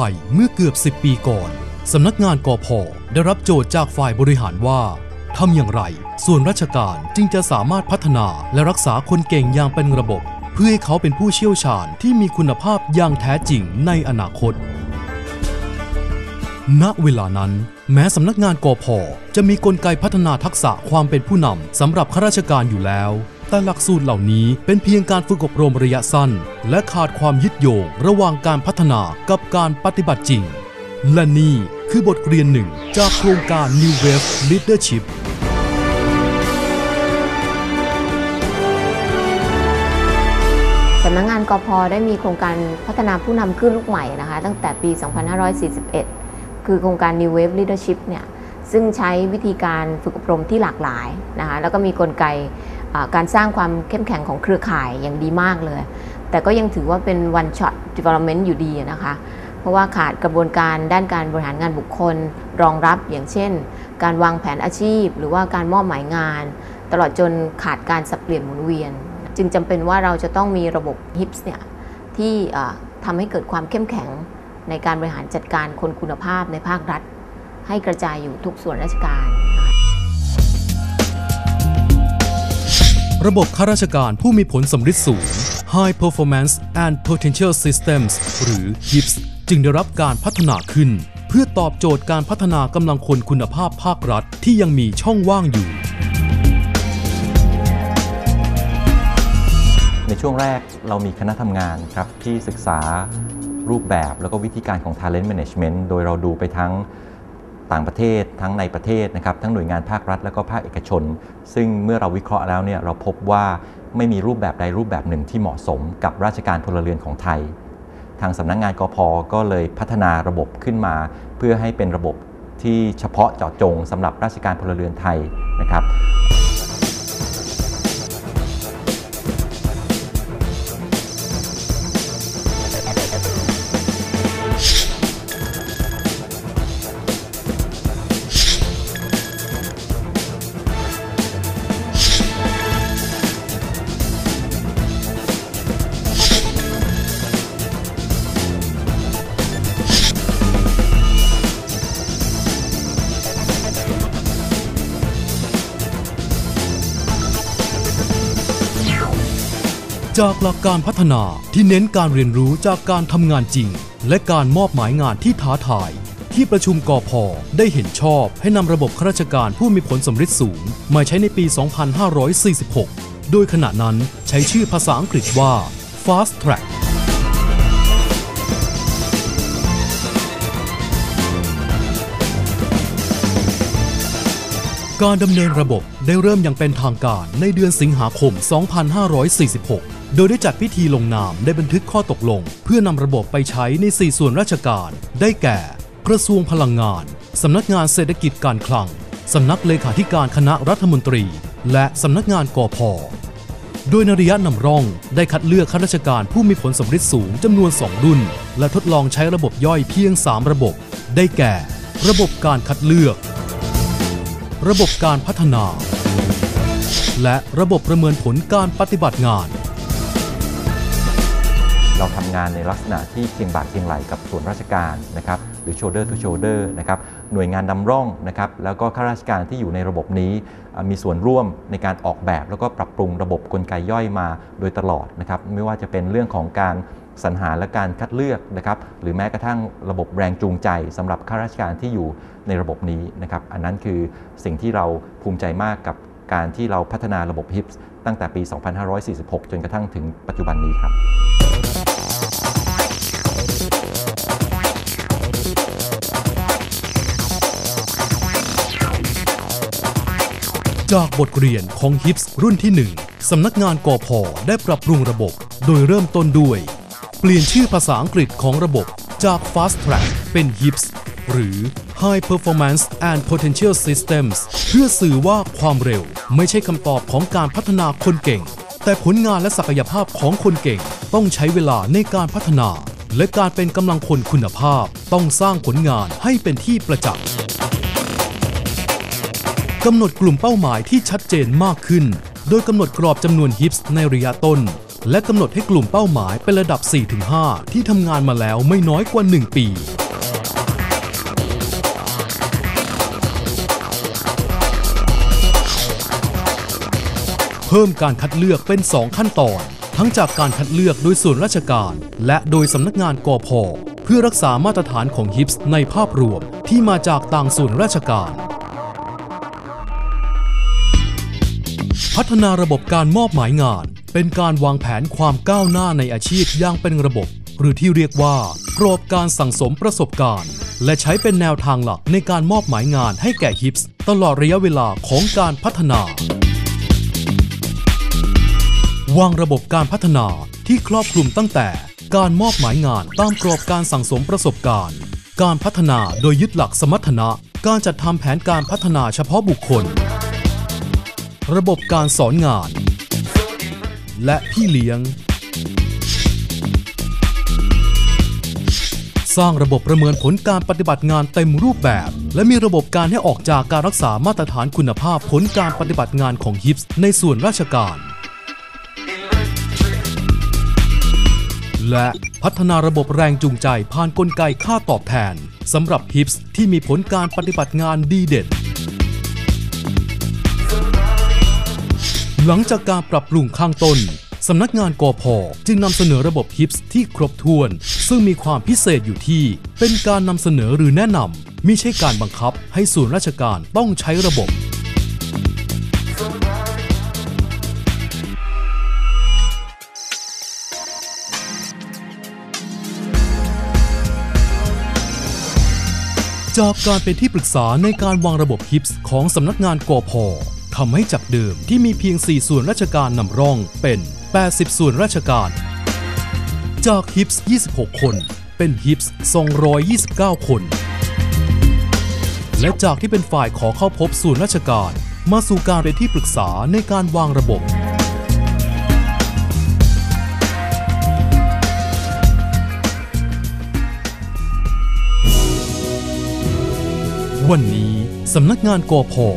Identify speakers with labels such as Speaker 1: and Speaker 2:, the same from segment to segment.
Speaker 1: ไปเมื่อเกือบ 10 ปีก่อนสำนักงานกอพอได้รับโจทย์จากฝ่ายบริหารว่าทำอย่างไร ส่วนราชการจึงจะสามารถพัฒนาและรักษาคนเก่งอย่างเป็นระบบ เพื่อให้เขาเป็นผู้เชี่ยวชาญที่มีคุณภาพอย่างแท้จริงในอนาคต ณเวลานั้น แม้สำนักงานกอพอจะมีกลไกพัฒนาทักษะความเป็นผู้นำสำหรับข้าราชการอยู่แล้ว แต่หลักสูตรเหล่านี้เป็นเพียงการฝึกอบรมระยะสั้น และขาดความยึดโยงระหว่างการพัฒนากับการปฏิบัติจริง และนี่คือบทเรียนหนึ่งจากโครงการ New Wave Leadership
Speaker 2: สำนักงานกพได้มีโครงการพัฒนาผู้นำขึ้นลูกใหม่นะคะตั้งแต่ปี 2541 คือโครงการ New Wave Leadership เนี่ยซึ่งใช้วิธีการฝึกอบรมที่หลากหลายนะคะแล้วก็มีกลไก การสร้างความเข้มแข็งของเครือข่ายอย่างดีมากเลย แต่ก็ยังถือว่าเป็น one shot development อยู่ดีนะคะ เพราะว่าขาดกระบวนการด้านการบริหารงานบุคคล รองรับอย่างเช่น การวางแผนอาชีพ หรือว่าการมอบหมายงาน ตลอดจนขาดการสับเปลี่ยนหมุนเวียน จึงจำเป็นว่าเราจะต้องมีระบบ HIPS เนี่ยที่ทำให้เกิดความเข้มแข็งในการบริหารจัดการคนคุณภาพในภาครัฐ ให้กระจายอยู่ทุกส่วนราชการ
Speaker 1: ระบบข้าราชการผู้มีผลสำฤทธิ์สูง High Performance and Potential Systems หรือ HIPS จึงได้รับการพัฒนาขึ้น เพื่อตอบโจทย์การพัฒนากำลังคนคุณภาพภาครัฐที่ยังมีช่องว่างอยู่
Speaker 3: ในช่วงแรกเรามีคณะทำงานครับที่ศึกษารูปแบบแล้วก็วิธีการของ Talent Management โดยเราดูไปทั้ง ต่างประเทศทั้งในประเทศนะครับทั้งหน่วยงานภาครัฐ แล้วก็ภาคเอกชน ซึ่งเมื่อเราวิเคราะห์แล้วเนี่ยเราพบว่าไม่มีรูปแบบใดรูปแบบหนึ่งที่เหมาะสมกับราชการพลเรือนของไทย ทางสำนักงงานกพก็เลยพัฒนาระบบขึ้นมา เพื่อให้เป็นระบบที่เฉพาะเจาะจงสำหรับราชการพลเรือนไทยนะครับ
Speaker 1: จากหลักการพัฒนาที่เน้นการเรียนรู้จากการทำงานจริง และการมอบหมายงานที่ท้าทาย ที่ประชุมกอพอได้เห็นชอบให้นำระบบข้าราชการผู้มีผลสำฤทธิ์สูง มาใช้ในปี 2546 โดยขณะนั้นใช้ชื่อภาษาอังกฤษว่า Fast Track การดำเนินระบบได้เริ่มอย่างเป็นทางการในเดือนสิงหาคม 2546 โดยได้จัดพิธีลงนามได้บันทึกข้อตกลง เพื่อนำระบบไปใช้ใน 4 ส่วนราชการ ได้แก่ กระทรวงพลังงาน สำนักงานเศรษฐกิจการคลัง สำนักเลขาธิการคณะรัฐมนตรี และสำนักงานกอพอโดยนระยะนำร่องได้คัดเลือกข้าราชการผู้มีผลสำฤทธิ์สูงจำนวน 2 รุ่น และทดลองใช้ระบบย่อยเพียง 3 ระบบ ได้แก่ ระบบการคัดเลือก ระบบการพัฒนา และระบบประเมินผลการปฏิบัติงาน
Speaker 3: เราทำงานในลักษณะที่เคียงบ่าเคียงไหลกับส่วนราชการนะครับหรือ shoulder to shoulder นะครับหน่วยงานนำร่องนะครับแล้วก็ข้าราชการที่อยู่ในระบบนี้ มีส่วนร่วมในการออกแบบ แล้วก็ปรับปรุงระบบกลไกย่อยมาโดยตลอดนะครับไม่ว่าจะเป็นเรื่องของการสรรหาและการคัดเลือกนะครับหรือแม้กระทั่งระบบแรงจูงใจสำหรับข้าราชการที่อยู่ในระบบนี้นะครับอันนั้นคือสิ่งที่เราภูมิใจมากกับการที่เราพัฒนาระบบ HIPS ตั้งแต่ปี 2546 จนกระทั่งถึงปัจจุบันนี้ครับ
Speaker 1: จากบทเรียนของ HIPS รุ่นที่ 1 สำนักงานกอพอได้ปรับปรุงระบบ โดยเริ่มต้นด้วย เปลี่ยนชื่อภาษาอังกฤษของระบบจาก Fast Track เป็น HIPS หรือ High Performance and Potential Systems เพื่อสื่อว่าความเร็วไม่ใช่คำตอบของการพัฒนาคนเก่ง แต่ผลงานและศักยภาพของคนเก่ง ต้องใช้เวลาในการพัฒนา และการเป็นกำลังคนคุณภาพ ต้องสร้างผลงานให้เป็นที่ประจักษ์ กำหนดกลุ่มเป้าหมายที่ชัดเจนมากขึ้น โดยกำหนดกรอบจำนวนฮิปส์ในระยะต้น และกำหนดให้กลุ่มเป้าหมายเป็นระดับ 4-5 ที่ทำงานมาแล้วไม่น้อยกว่า 1 ปีเพิ่มการคัดเลือกเป็น 2 ขั้นตอน ทั้งจากการคัดเลือกโดยส่วนราชการ และโดยสำนักงานกอพเพื่อรักษามาตรฐานของฮิปส์ในภาพรวมที่มาจากต่างส่วนราชการ พัฒนาระบบการมอบหมายงาน เป็นการวางแผนความก้าวหน้าในอาชีพอย่างเป็นระบบ หรือที่เรียกว่ากรอบการสั่งสมประสบการณ์ และใช้เป็นแนวทางหลักในการมอบหมายงานให้แก่ฮิปส์ตลอดระยะเวลาของการพัฒนาวางระบบการพัฒนาที่ครอบคลุมตั้งแต่การมอบหมายงานตามกรอบการสั่งสมประสบการณ์ การพัฒนาโดยยึดหลักสมรรถนะ การจัดทำแผนการพัฒนาเฉพาะบุคคล ระบบการสอนงาน และพี่เลี้ยง สร้างระบบประเมินผลการปฏิบัติงานเต็มรูปแบบ และมีระบบการให้ออกจากการรักษามาตรฐานคุณภาพผลการปฏิบัติงานของฮิปส์ในส่วนราชการ และพัฒนาระบบแรงจูงใจผ่านนกลไกค่าตอบแทนสำหรับฮิปส์ที่มีผลการปฏิบัติงานดีเด่น หลังจากการปรับปรุงข้างต้น สำนักงานกอพอจึงนำเสนอระบบฮิปส์ที่ครบถ้วน ซึ่งมีความพิเศษอยู่ที่ เป็นการนำเสนอหรือแนะนำมิใช่การบังคับให้ส่วนราชการต้องใช้ระบบจากการเป็นที่ปรึกษาในการวางระบบฮิปส์ของสำนักงานกอพอ ทำให้จากเดิมที่มีเพียง 4 ส่วนราชการนำร่องเป็น 80 ส่วนราชการ จากฮิปส์26 คน เป็นฮิปส์229 คน และจากที่เป็นฝ่ายขอเข้าพบส่วนราชการมาสู่การเป็นที่ปรึกษาในการวางระบบ วันนี้สำนักงานกอพอ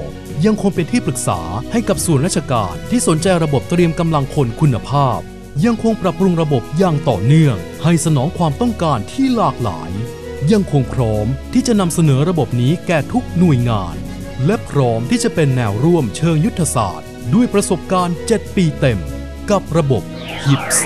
Speaker 1: ยังคงเป็นที่ปรึกษาให้กับส่วนราชการที่สนใจระบบเตรียมกำลังคนคุณภาพ ยังคงปรับปรุงระบบอย่างต่อเนื่อง ให้สนองความต้องการที่หลากหลาย ยังคงพร้อมที่จะนำเสนอระบบนี้แก่ทุกหน่วยงาน และพร้อมที่จะเป็นแนวร่วมเชิงยุทธศาสตร์ ด้วยประสบการณ์ 7 ปีเต็ม กับระบบ HIPS